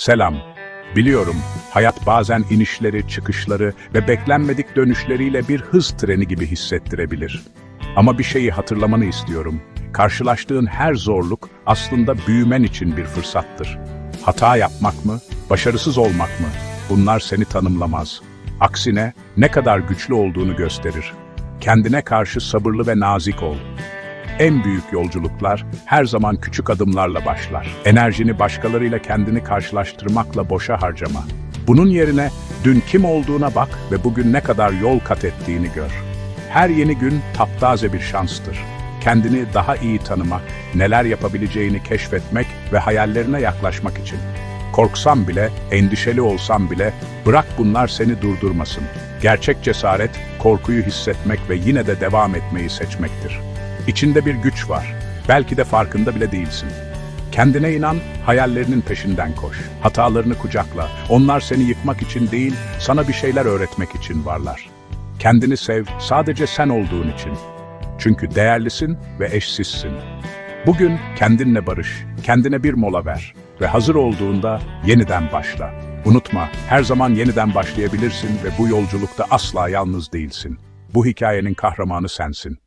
Selam. Biliyorum, hayat bazen inişleri, çıkışları ve beklenmedik dönüşleriyle bir hız treni gibi hissettirebilir. Ama bir şeyi hatırlamanı istiyorum. Karşılaştığın her zorluk aslında büyümen için bir fırsattır. Hata yapmak mı, başarısız olmak mı? Bunlar seni tanımlamaz. Aksine ne kadar güçlü olduğunu gösterir. Kendine karşı sabırlı ve nazik ol. En büyük yolculuklar her zaman küçük adımlarla başlar. Enerjini başkalarıyla kendini karşılaştırmakla boşa harcama. Bunun yerine dün kim olduğuna bak ve bugün ne kadar yol kat ettiğini gör. Her yeni gün taptaze bir şanstır. Kendini daha iyi tanımak, neler yapabileceğini keşfetmek ve hayallerine yaklaşmak için. Korksam bile, endişeli olsam bile bırak bunlar seni durdurmasın. Gerçek cesaret, korkuyu hissetmek ve yine de devam etmeyi seçmektir. İçinde bir güç var. Belki de farkında bile değilsin. Kendine inan, hayallerinin peşinden koş. Hatalarını kucakla. Onlar seni yıkmak için değil, sana bir şeyler öğretmek için varlar. Kendini sev, sadece sen olduğun için. Çünkü değerlisin ve eşsizsin. Bugün kendinle barış, kendine bir mola ver ve hazır olduğunda yeniden başla. Unutma, her zaman yeniden başlayabilirsin ve bu yolculukta asla yalnız değilsin. Bu hikayenin kahramanı sensin.